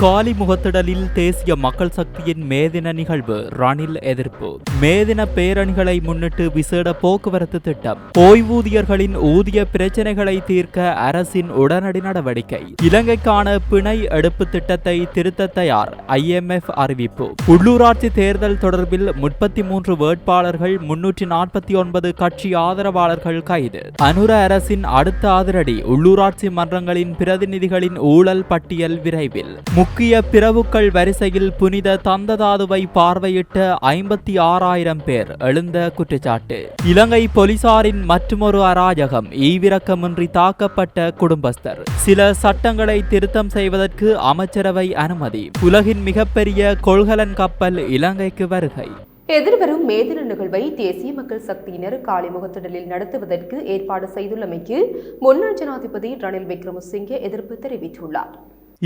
காலி முகத்திடலில் தேசிய மக்கள் சக்தியின் மேதின நிகழ்வு ரணில் எதிர்ப்பு. மேதின பேரணிகளை முன்னிட்டு விசேட போக்குவரத்து திட்டம். ஓய்வூதியர்களின் ஊதிய பிரச்சினைகளை தீர்க்க அரசின் உடனடி நடவடிக்கை. இலங்கைக்கான பிணை எடுப்பு திட்டத்தை திருத்த தயார் ஐஎம்எஃப் அறிவிப்பு. உள்ளூராட்சி தேர்தல் தொடர்பில் முப்பத்தி மூன்று வேட்பாளர்கள் முன்னூற்றி நாற்பத்தி ஒன்பது கட்சி ஆதரவாளர்கள் கைது. அனுர அரசின் அடுத்த ஆதரடி உள்ளூராட்சி மன்றங்களின் பிரதிநிதிகளின் ஊழல் பட்டியல் விரைவில். முக்கிய பிறவுக்கள் வரிசையில் புனித தந்ததாதுவை பார்வையிட்ட ஐம்பத்தி ஆறாயிரம் பேர் எழுந்த குற்றச்சாட்டு. இலங்கை போலீசாரின் மற்றுமொரு அராஜகம் ஈவிரக்கமின்றி தாக்கப்பட்ட குடும்பஸ்தர். சில சட்டங்களை திருத்தம் செய்வதற்கு அமைச்சரவை அனுமதி. உலகின் மிகப்பெரிய கொள்கலன் கப்பல் இலங்கைக்கு வருகை. எதிர்வரும் மேதின நிகழ்வை தேசிய மக்கள் சக்தியினர் காலிமுகத்திடலில் நடத்துவதற்கு ஏற்பாடு செய்துள்ளமைக்கு முன்னாள் ஜனாதிபதி ரணில் விக்ரமசிங்கே எதிர்ப்பு தெரிவித்துள்ளார்.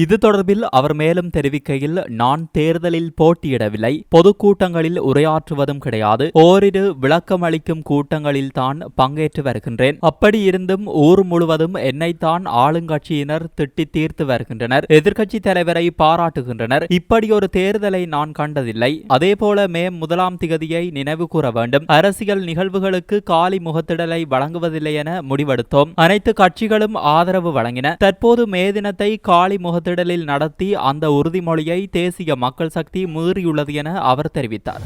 இது தொடர்பில் அவர் மேலும் தெரிவிக்கையில் நான் தேர்தலில் போட்டியிடவில்லை. பொதுக்கூட்டங்களில் உரையாற்றுவதும் கிடையாது. ஓரிரு விளக்கமளிக்கும் கூட்டங்களில் தான் பங்கேற்று வருகின்றேன். அப்படி இருந்தும் ஊர் முழுவதும் என்னைத்தான் ஆளுங்கட்சியினர் திட்டி தீர்த்து வருகின்றனர். எதிர்க்கட்சி தலைவரை பாராட்டுகின்றனர். இப்படி ஒரு தேர்தலை நான் கண்டதில்லை. அதேபோல மே முதலாம் திகதியை நினைவு கூற வேண்டும். அரசியல் நிகழ்வுகளுக்கு காலி முகத்திடலை வழங்குவதில்லை என முடிவெடுத்தோம். அனைத்து கட்சிகளும் ஆதரவு வழங்கின. தற்போது மே தினத்தை காலி முகத்திடலில் நடத்தி அந்த உறுதிமொழியை தேசிய மக்கள் சக்தி மீறியுள்ளது என அவர் தெரிவித்தார்.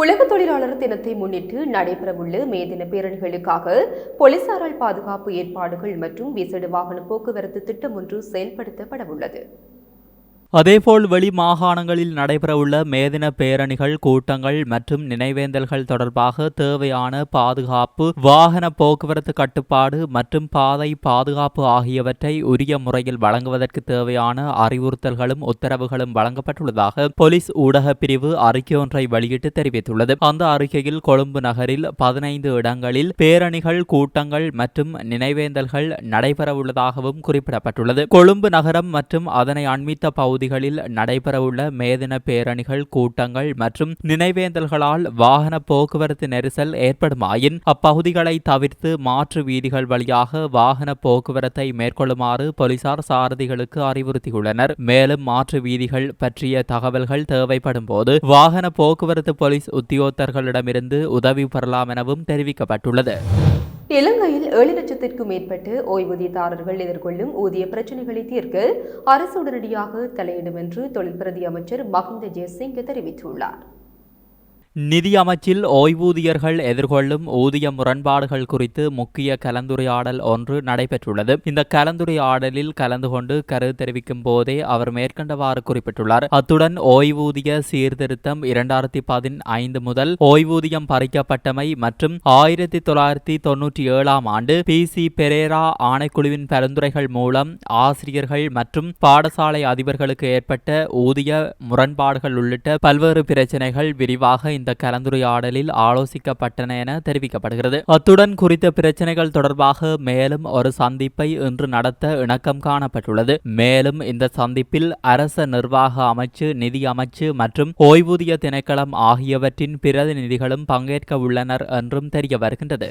உலக தொழிலாளர் தினத்தை முன்னிட்டு நடைபெறவுள்ள மே தின பேரணிகளுக்காக போலீசாரால் பாதுகாப்பு ஏற்பாடுகள் மற்றும் விசேட வாகன போக்குவரத்து திட்டம் ஒன்று செயல்படுத்தப்படவுள்ளது. அதேபோல் வெளி மாகாணங்களில் நடைபெறவுள்ள மேதின பேரணிகள் கூட்டங்கள் மற்றும் நினைவேந்தல்கள் தொடர்பாக தேவையான பாதுகாப்பு வாகன போக்குவரத்து கட்டுப்பாடு மற்றும் பாதை பாதுகாப்பு ஆகியவற்றை உரிய முறையில் வழங்குவதற்கு தேவையான அறிவுறுத்தல்களும் உத்தரவுகளும் வழங்கப்பட்டுள்ளதாக போலீஸ் ஊடக பிரிவு அறிக்கை ஒன்றை வெளியிட்டு தெரிவித்துள்ளது. அந்த அறிக்கையில் கொழும்பு நகரில் பதினைந்து இடங்களில் பேரணிகள் கூட்டங்கள் மற்றும் நினைவேந்தல்கள் நடைபெறவுள்ளதாகவும் குறிப்பிடப்பட்டுள்ளது. கொழும்பு நகரம் மற்றும் அதனை அண்மித்த பகுதி பகுதிகளில் நடைபெறவுள்ள மேதின பேரணிகள் கூட்டங்கள் மற்றும் நினைவேந்தல்களால் வாகன போக்குவரத்து நெரிசல் ஏற்படுமாயின் அப்பகுதிகளை தவிர்த்து மாற்று வீதிகள் வழியாக வாகன போக்குவரத்தை மேற்கொள்ளுமாறு போலீசார் சாரதிகளுக்கு அறிவுறுத்தியுள்ளனர். மேலும் மாற்று வீதிகள் பற்றிய தகவல்கள் தேவைப்படும் போது வாகன போக்குவரத்து போலீஸ் உத்தியோகத்தர்களிடமிருந்து உதவி பெறலாம் எனவும் தெரிவிக்கப்பட்டுள்ளது. இலங்கையில் ஏழு லட்சத்திற்கும் மேற்பட்ட ஓய்வூதியதாரர்கள் எதிர்கொள்ளும் ஊதிய பிரச்சினைகளை தீர்க்க அரசு உடனடியாக தலையிடும் என்று தொழில் பிரதி அமைச்சர் மஹிந்த ஜெயசிங் தெரிவித்துள்ளார். நிதி அமைச்சில் ஓய்வூதியர்கள் எதிர்கொள்ளும் ஊதிய முரண்பாடுகள் குறித்து முக்கிய கலந்துரையாடல் ஒன்று நடைபெற்றுள்ளது. இந்த கலந்துரையாடலில் கலந்து கொண்டு கரு தெரிவிக்கும் போதே அவர் மேற்கண்டவாறு குறிப்பிட்டுள்ளார். அத்துடன் ஓய்வூதிய சீர்திருத்தம் இரண்டாயிரத்தி பதினைந்து முதல் ஓய்வூதியம் பறிக்கப்பட்டமை மற்றும் ஆயிரத்தி தொள்ளாயிரத்தி தொன்னூற்றி ஏழாம் ஆண்டு பி. சி. பெரேரா ஆணைக்குழுவின் பரிந்துரைகள் மூலம் ஆசிரியர்கள் மற்றும் பாடசாலை அதிபர்களுக்கு ஏற்பட்ட ஊதிய முரண்பாடுகள் உள்ளிட்ட பல்வேறு பிரச்சினைகள் விரிவாக இந்த கலந்துரையாடலில் ஆலோசிக்கப்பட்டன என தெரிவிக்கப்படுகிறது. அத்துடன் குறித்த பிரச்சனைகள் தொடர்பாக மேலும் ஒரு சந்திப்பை இன்று நடத்த இணக்கம் காணப்பட்டுள்ளது. மேலும் இந்த சந்திப்பில் அரச நிர்வாக அமைச்சு நிதி அமைச்சு மற்றும் ஓய்வூதிய திணைக்களம் ஆகியவற்றின் பிரதிநிதிகளும் பங்கேற்க உள்ளனர் என்றும் தெரிய வருகின்றது.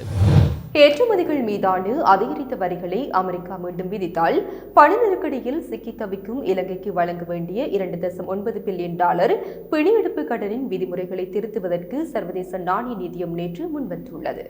ஏற்றுமதிகள் மீதான அதிகரித்த வரிகளை அமெரிக்கா மீண்டும் விதித்தால் பண நெருக்கடியில் சிக்கி தவிக்கும் இலங்கைக்கு வழங்க வேண்டிய இரண்டு தசம் ஒன்பது பில்லியன் டாலர் பிணியெடுப்பு கடனின் விதிமுறைகளை திருத்துவதற்கு சர்வதேச நாணய நிதியம் நேற்று முன்வந்துள்ளது.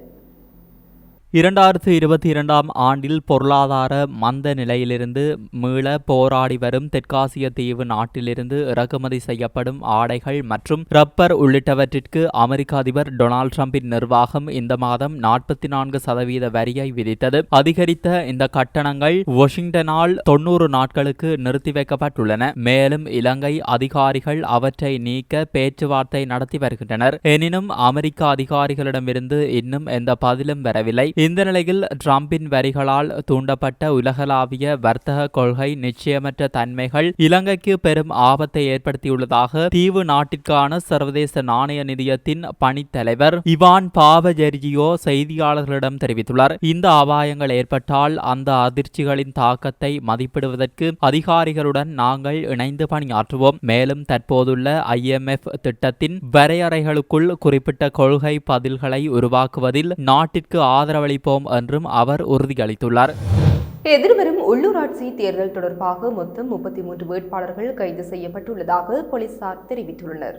இரண்டாயிரத்து இருபத்தி இரண்டாம் ஆண்டில் பொருளாதார மந்த நிலையிலிருந்து மீள போராடி வரும் தெற்காசிய தீவு நாட்டிலிருந்து இறக்குமதி செய்யப்படும் ஆடைகள் மற்றும் ரப்பர் உள்ளிட்டவற்றிற்கு அமெரிக்க அதிபர் டொனால்ட் ட்ரம்பின் நிர்வாகம் இந்த மாதம் நாற்பத்தி நான்கு சதவீத வரியை விதித்தது. அதிகரித்த இந்த கட்டணங்கள் வாஷிங்டனால் தொன்னூறு நாட்களுக்கு நிறுத்தி வைக்கப்பட்டுள்ளன. மேலும் இலங்கை அதிகாரிகள் அவற்றை நீக்க பேச்சுவார்த்தை நடத்தி வருகின்றனர். எனினும் அமெரிக்க அதிகாரிகளிடமிருந்து இன்னும் எந்த பதிலும் வரவில்லை. இந்த நிலையில் டிரம்பின் வரிகளால் தூண்டப்பட்ட உலகளாவிய வர்த்தக கொள்கை நிச்சயமற்ற தன்மைகள் இலங்கைக்கு பெரும் ஆபத்தை ஏற்படுத்தியுள்ளதாக தீவு நாட்டிற்கான சர்வதேச நாணய நிதியத்தின் பணித்தலைவர் இவான் பாவஜெர்ஜியோ செய்தியாளர்களிடம் தெரிவித்துள்ளார். இந்த அபாயங்கள் ஏற்பட்டால் அந்த அதிர்ச்சிகளின் தாக்கத்தை மதிப்பிடுவதற்கு அதிகாரிகளுடன் நாங்கள் இணைந்து பணியாற்றுவோம். மேலும் தற்போதுள்ள ஐஎம்எஃப் திட்டத்தின் வரையறைகளுக்குள் குறிப்பிட்ட கொள்கை பதில்களை உருவாக்குவதில் நாட்டிற்கு ஆதரவளி ஆதரவளிப்போம் என்றும் அவர் உறுதியளித்துள்ளார். எதிர்வரும் உள்ளூராட்சி தேர்தல் தொடர்பாக மொத்தம் முப்பத்தி மூன்று வேட்பாளர்கள் கைது செய்யப்பட்டுள்ளதாக போலீசார் தெரிவித்துள்ளனர்.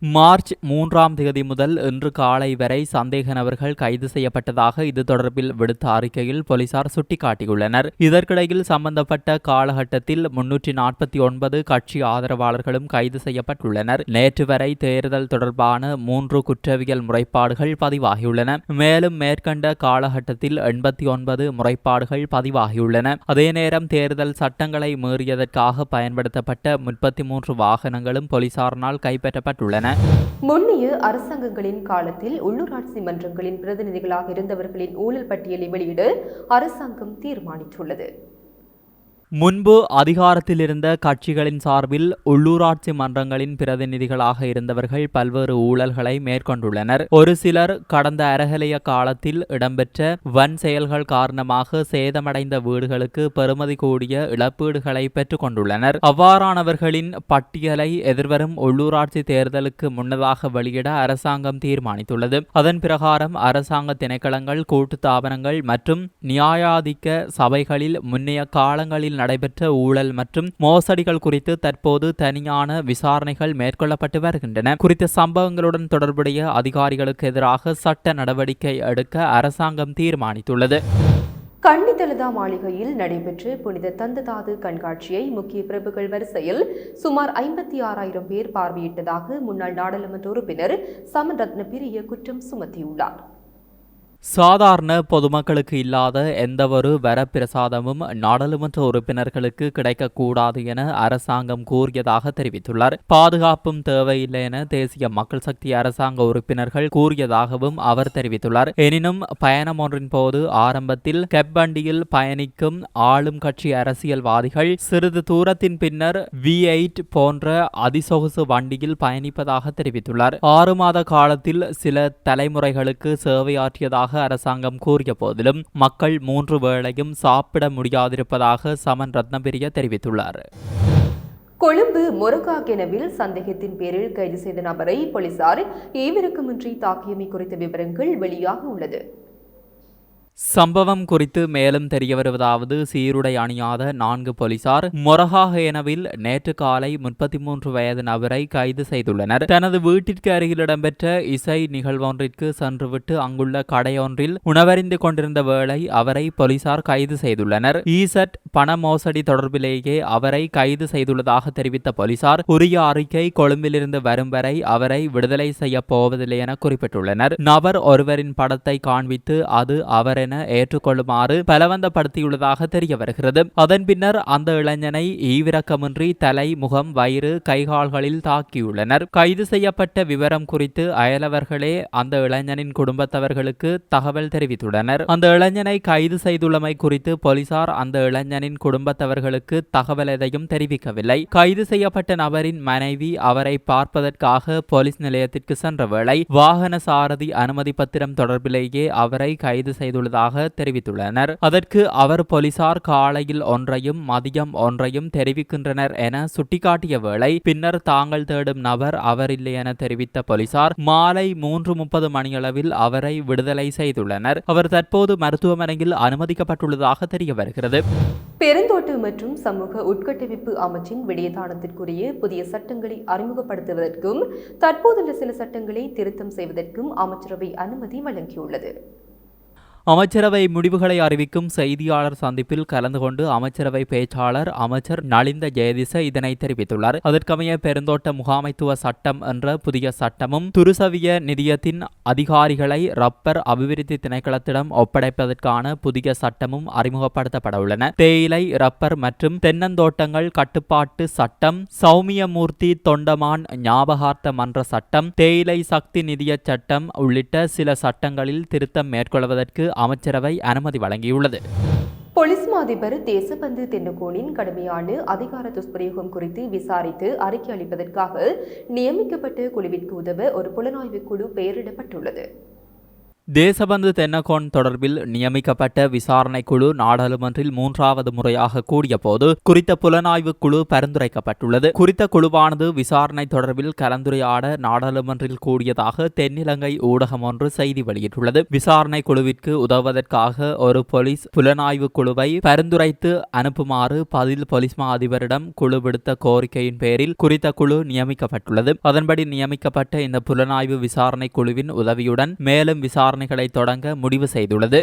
மார்ச் மூன்றாம் தேதி முதல் இன்று காலை வரை சந்தேக நபர்கள் கைது செய்யப்பட்டதாக இது தொடர்பில் விடுத்த அறிக்கையில் போலீசார் சுட்டிக்காட்டியுள்ளனர். இதற்கிடையில் சம்பந்தப்பட்ட காலகட்டத்தில் முன்னூற்றி நாற்பத்தி ஒன்பது கட்சி ஆதரவாளர்களும் கைது செய்யப்பட்டுள்ளனர். நேற்று வரை தேர்தல் தொடர்பான மூன்று குற்றவியல் முறைப்பாடுகள் பதிவாகியுள்ளன. மேலும் மேற்கண்ட காலகட்டத்தில் எண்பத்தி ஒன்பது முறைப்பாடுகள் பதிவாகியுள்ளன. அதே நேரம் தேர்தல் சட்டங்களை மீறியதற்காக பயன்படுத்தப்பட்ட முப்பத்தி மூன்று வாகனங்களும் போலீசாரினால் கைப்பற்றப்பட்டுள்ளன. முன்னைய அரசாங்கங்களின் காலத்தில் உள்ளூராட்சி மன்றங்களின் பிரதிநிதிகளாக இருந்தவர்களின் ஊழல் பட்டியலை வெளியிட அரசாங்கம் தீர்மானித்துள்ளது. முன்பு அதிகாரத்தில் இருந்த கட்சிகளின் சார்பில் உள்ளூராட்சி மன்றங்களின் பிரதிநிதிகளாக இருந்தவர்கள் பல்வேறு ஊழல்களை மேற்கொண்டுள்ளனர். ஒரு சிலர் கடந்த அரகலைய காலத்தில் இடம்பெற்ற வன் செயல்கள் காரணமாக சேதமடைந்த வீடுகளுக்கு பெறுமதி கூடிய இழப்பீடுகளை பெற்றுக் கொண்டுள்ளனர் அவ்வாறானவர்களின் பட்டியலை எதிர்வரும் உள்ளூராட்சி தேர்தலுக்கு முன்னதாக வெளியிட அரசாங்கம் தீர்மானித்துள்ளது. அதன் பிரகாரம் அரசாங்க திணைக்களங்கள் கூட்டு தாபனங்கள் மற்றும் நியாயாதிக்க சபைகளில் முன்னைய காலங்களில் நடைபெற்ற ஊழல் மற்றும் மோசடிகள் குறித்து தற்போது தனியான விசாரணைகள் மேற்கொள்ளப்பட்டு வருகின்றன. குறித்த சம்பவங்களுடன் தொடர்புடைய அதிகாரிகளுக்கு எதிராக சட்ட நடவடிக்கை எடுக்க அரசாங்கம் தீர்மானித்துள்ளது. கண்டி மாளிகையில் நடைபெற்ற புனித தந்ததாது கண்காட்சியை முக்கிய பிரபுகள் வரிசையில் சுமார் ஐம்பத்தி ஆறாயிரம் பேர் பார்வையிட்டதாக முன்னாள் நாடாளுமன்ற உறுப்பினர் சமரத்ன பிரிய குற்றம் சுமத்தியுள்ளார். சாதாரண பொதுமக்களுக்கு இல்லாத எந்தவொரு வரப்பிரசாதமும் நாடாளுமன்ற உறுப்பினர்களுக்கு கிடைக்கக்கூடாது என அரசாங்கம் கூறியதாக தெரிவித்துள்ளார். பாதுகாப்பும் தேவையில்லை என தேசிய மக்கள் சக்தி அரசாங்க உறுப்பினர்கள் கூறியதாகவும் அவர் தெரிவித்துள்ளார். எனினும் பயணம் ஒன்றின் போது ஆரம்பத்தில் கெப்பண்டியில் பயணிக்கும் ஆளும் கட்சி அரசியல்வாதிகள் சிறிது தூரத்தின் பின்னர் வி எயிட் போன்ற அதிசொகுசு வண்டியில் பயணிப்பதாக தெரிவித்துள்ளார். ஆறு மாத காலத்தில் சில தலைமுறைகளுக்கு சேவையாற்றியதாக அரசாங்கம் கூறிய போதிலும் மக்கள் மூன்று வேளையும் சாப்பிட முடியாதிருப்பதாக சமன் ரத்னபிரிய தெரிவித்துள்ளார். கொழும்பு மொரகாகெனவில் சந்தேகத்தின் பேரில் கைது செய்த நபரை போலீசார் ஈவிரக்கமின்றி தாக்கியமை குறித்த விவரங்கள் வெளியாக உள்ளது சம்பவம் குறித்து மேலும் தெரிய வருவதாவது சீருடை அணியாத நான்கு போலீசார் மொரஹாஹேனவில் நேற்று காலை முப்பத்தி மூன்று வயது நபரை கைது செய்துள்ளனர். தனது வீட்டிற்கு அருகில் இடம்பெற்ற இசை நிகழ்வொன்றிற்கு சென்றுவிட்டு அங்குள்ள கடையொன்றில் உணவறிந்து கொண்டிருந்த வேளை அவரை போலீசார் கைது செய்துள்ளனர். ஈசட் பண மோசடி தொடர்பிலேயே அவரை கைது செய்துள்ளதாக தெரிவித்த போலீசார் உரிய அறிக்கை கொழும்பிலிருந்து வரும் வரை அவரை விடுதலை செய்ய போவதில்லை என குறிப்பிட்டுள்ளனர். நபர் ஒருவரின் படத்தை காண்பித்து அது அவரை என ஏற்றுக்கொள்ளுமாறு பலவந்தப்படுத்தியுள்ளதாக தெரிய வருகிறது. அதன் பின்னர் அந்த இளைஞனை ஈவிரக்கமின்றி தலை முகம் வயிறு கைகால்களில் தாக்கியுள்ளனர். கைது செய்யப்பட்ட விவரம் குறித்து அயலவர்களே அந்த இளைஞனின் குடும்பத்தவர்களுக்கு தகவல் தெரிவித்துள்ளனர். அந்த இளைஞனை கைது செய்துள்ளமை குறித்து போலீசார் அந்த இளைஞனின் குடும்பத்தவர்களுக்கு தகவல் எதையும் தெரிவிக்கவில்லை. கைது செய்யப்பட்ட நபரின் மனைவி அவரை பார்ப்பதற்காக போலீஸ் நிலையத்திற்கு சென்ற வேளை வாகன சாரதி அனுமதி பத்திரம் தொடர்பிலேயே அவரை கைது செய்துள்ளதாக தெரிவித்துள்ளனர். அதற்கு அவர் போலீசார் காலையில் ஒன்றையும் மதியம் ஒன்றையும் தெரிவிக்கின்றனர் என சுட்டிக்காட்டிய வேளை பின்னர் தாங்கள் தேடும் நபர் அவர் இல்லை என தெரிவித்த போலீசார் மாலை மூன்று முப்பது மணியளவில் அவரை விடுதலை செய்துள்ளனர். அவர் தற்போது மருத்துவமனையில் அனுமதிக்கப்பட்டுள்ளதாக தெரிய வருகிறது. பெருந்தோட்ட மற்றும் சமூக உட்கட்டமைப்பு அமைச்சின் விடயதானத்திற்குரிய புதிய சட்டங்களை அறிமுகப்படுத்துவதற்கும் தற்போதுள்ள சில சட்டங்களை திருத்தம் செய்வதற்கும் அமைச்சரவை அனுமதி வழங்கியுள்ளது. அமைச்சரவை முடிவுகளை அறிவிக்கும் செய்தியாளர் சந்திப்பில் கலந்து கொண்டு அமைச்சரவை பேச்சாளர் அமைச்சர் நலிந்த ஜெயதிச இதனை தெரிவித்துள்ளார். அதற்கமைய பெருந்தோட்ட முகாமைத்துவ சட்டம் என்ற புதிய சட்டமும் துருசவிய நிதியத்தின் அதிகாரிகளை ரப்பர் அபிவிருத்தி திணைக்களத்திடம் ஒப்படைப்பதற்கான புதிய சட்டமும் அறிமுகப்படுத்தப்பட உள்ளன தேயிலை ரப்பர் மற்றும் தென்னந்தோட்டங்கள் கட்டுப்பாட்டு சட்டம் சௌமியமூர்த்தி தொண்டமான் ஞாபகார்த்த மன்ற சட்டம் தேயிலை சக்தி நிதிய சட்டம் உள்ளிட்ட சில சட்டங்களில் திருத்தம் மேற்கொள்வதற்கு அமைச்சரவை அனுமதி வழங்கியுள்ளது. போலீஸ் மாதிபர் தேசபந்து தென்னகோனின் கடுமையான அதிகார துஷ்பிரயோகம் குறித்து விசாரித்து அறிக்கை அளிப்பதற்காக நியமிக்கப்பட்ட குழுவிற்கு உதவ ஒரு புலனாய்வு குழு பெயரிடப்பட்டுள்ளது. தேசபந்து தென்னகோன் தொடர்பில் நியமிக்கப்பட்ட விசாரணை குழு நாடாளுமன்றில் மூன்றாவது முறையாக கூடியபோது குறித்த புலனாய்வு குழு பரிந்துரைக்கப்பட்டுள்ளது. குறித்த குழுவானது விசாரணை தொடர்பில் கலந்துரையாட நாடாளுமன்றில் கூடியதாக தென்னிலங்கை ஊடகம் ஒன்று செய்தி வெளியிட்டுள்ளது. விசாரணை குழுவிற்கு உதவுவதற்காக ஒரு போலீஸ் புலனாய்வு குழுவை பரிந்துரைத்து அனுப்புமாறு பதில் போலீஸ் மா அதிபரிடம் குழு விடுத்த கோரிக்கையின் பேரில் குறித்த குழு நியமிக்கப்பட்டுள்ளது. அதன்படி நியமிக்கப்பட்ட இந்த புலனாய்வு விசாரணை குழுவின் உதவியுடன் மேலும் விசாரணை விசாரணைகளை தொடங்க முடிவு செய்துள்ளது.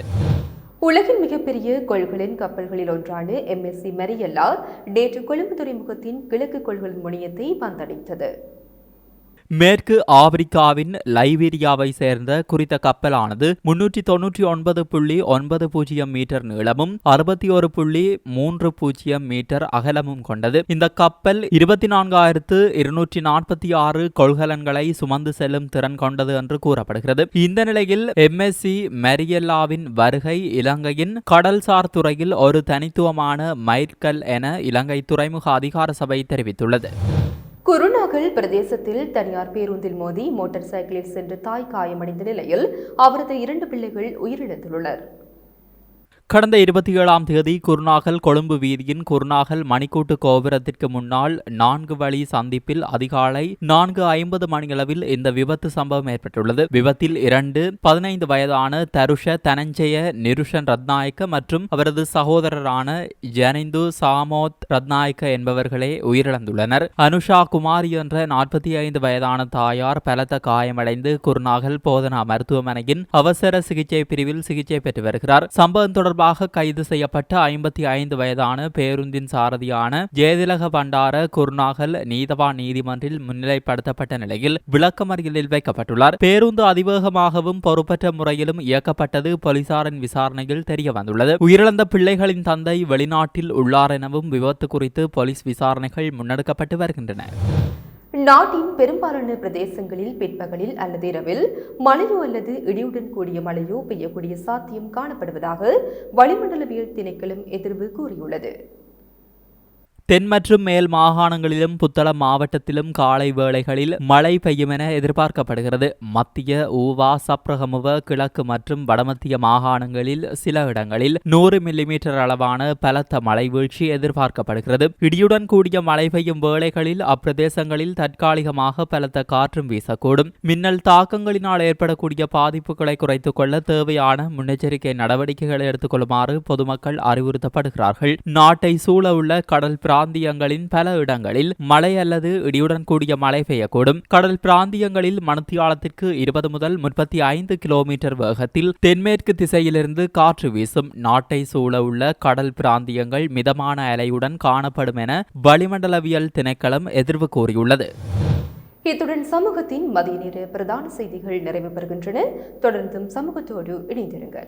உலகின் மிகப்பெரிய கொள்களின் கப்பல்களில் ஒன்றான எம்எஸ்சி மெரியல்லா நேற்று கொழும்பு துறைமுகத்தின் கிழக்கு கொள்கலன் முனையத்தை வந்தடைந்தது. மேற்கு ஆப்பிரிக்காவின் லைபீரியாவை சேர்ந்த குறித்த கப்பலானது முன்னூற்றி தொன்னூற்றி ஒன்பது புள்ளி ஒன்பது பூஜ்ஜியம் மீட்டர் நீளமும் அறுபத்தி ஒரு புள்ளி மூன்று பூஜ்ஜியம் மீட்டர் அகலமும் கொண்டது. இந்த கப்பல் இருபத்தி நான்காயிரத்து இருநூற்றி நாற்பத்தி ஆறு கொள்கலன்களை சுமந்து செல்லும் திறன் கொண்டது என்று கூறப்படுகிறது. இந்த நிலையில் எம்எஸ்சி மெரியல்லாவின் வருகை இலங்கையின் கடல்சார் துறையில் ஒரு தனித்துவமான மைற்கல் என இலங்கை துறைமுக அதிகார சபை தெரிவித்துள்ளது. குருநாகல் பிரதேசத்தில் தனியார் பேருந்தில் மோதி மோட்டார் சைக்கிளில் சென்று தாய் காயமடைந்த நிலையில் அவரது இரண்டு பிள்ளைகள் உயிரிழந்துள்ளனர். கடந்த இருபத்தி ஏழாம் தேதி குருநாகல் கொழும்பு வீதியின் குருநாகல் மணிக்கூட்டு கோபுரத்திற்கு முன்னால் நான்கு வழி சந்திப்பில் அதிகாலை நான்கு ஐம்பது மணியளவில் இந்த விபத்து சம்பவம் ஏற்பட்டுள்ளது. விபத்தில் இரண்டு பதினைந்து வயதான தருஷ தனஞ்சய நிருஷன் ரத்நாயக்க மற்றும் அவரது சகோதரரான ஜனிந்து சாமோத் ரத்நாயக்க என்பவர்களே உயிரிழந்துள்ளனர். அனுஷா குமாரி என்ற நாற்பத்தி ஐந்து வயதான தாயார் பலத்த காயமடைந்து குருநாகல் போதனா மருத்துவமனையின் அவசர சிகிச்சை பிரிவில் சிகிச்சை பெற்று வருகிறார். சம்பவம் தொடர்பாக தொடர்பாக கைது செய்யப்பட்ட ஐம்பத்தி ஐந்து வயதான பேருந்தின் சாரதியான ஜெயதிலக பண்டார குருநாகல் நீதவான் நீதிமன்றில் முன்னிலைப்படுத்தப்பட்ட நிலையில் விளக்கமறியலில் வைக்கப்பட்டுள்ளார். பேருந்து அதிவேகமாகவும் பொறுப்பற்ற முறையிலும் இயக்கப்பட்டது போலீசாரின் விசாரணையில் தெரிய வந்துள்ளது உயிரிழந்த பிள்ளைகளின் தந்தை வெளிநாட்டில் உள்ளார் எனவும் விபத்து குறித்து போலீஸ் விசாரணைகள் முன்னெடுக்கப்பட்டு வருகின்றன. நாட்டின் பெரும்பாலான பிரதேசங்களில் பிற்பகலில் அல்லது இரவில் மழையோ அல்லது இடியுடன் கூடிய மழையோ பெய்யக்கூடிய சாத்தியம் காணப்படுவதாக வளிமண்டலவியல் திணைக்களம் எதிர்வு கூறியுள்ளது. தென் மற்றும் மேல் மாகாணங்களிலும் புத்தளம் மாவட்டத்திலும் காலை வேளைகளில் மழை பெய்யும் என எதிர்பார்க்கப்படுகிறது. மத்திய ஊவா சப்ரகமுவ கிழக்கு மற்றும் வடமத்திய மாகாணங்களில் சில இடங்களில் நூறு மில்லிமீட்டர் அளவான பலத்த மழை வீழ்ச்சி எதிர்பார்க்கப்படுகிறது. இடியுடன் கூடிய மழை பெய்யும் வேளைகளில் அப்பிரதேசங்களில் தற்காலிகமாக பலத்த காற்றும் வீசக்கூடும். மின்னல் தாக்கங்களினால் ஏற்படக்கூடிய பாதிப்புகளை குறைத்துக் கொள்ள தேவையான முன்னெச்சரிக்கை நடவடிக்கைகளை எடுத்துக்கொள்ளுமாறு பொதுமக்கள் அறிவுறுத்தப்படுகிறார்கள். நாட்டை சூழ உள்ள கடல் பிராந்தியங்களின் பல இடங்களில் மழை அல்லது இடியுடன் கூடிய மழை பெய்யக்கூடும். கடல் பிராந்தியங்களில் மணித்தியாலத்திற்கு இருபது முதல் முப்பத்தி ஐந்து கிலோமீட்டர் வேகத்தில் தென்மேற்கு திசையிலிருந்து காற்று வீசும். நாட்டை சூழ உள்ள கடல் பிராந்தியங்கள் மிதமான அலையுடன் காணப்படும் என வளிமண்டலவியல் திணைக்களம் எதிர்வு கூறியுள்ளது. இத்துடன் சமூகத்தின் மதிய நேர பிரதான செய்திகள் நிறைவு பெறுகின்றன. தொடர்ந்தும் சமூகத்தோடு இணைந்திருங்கள்.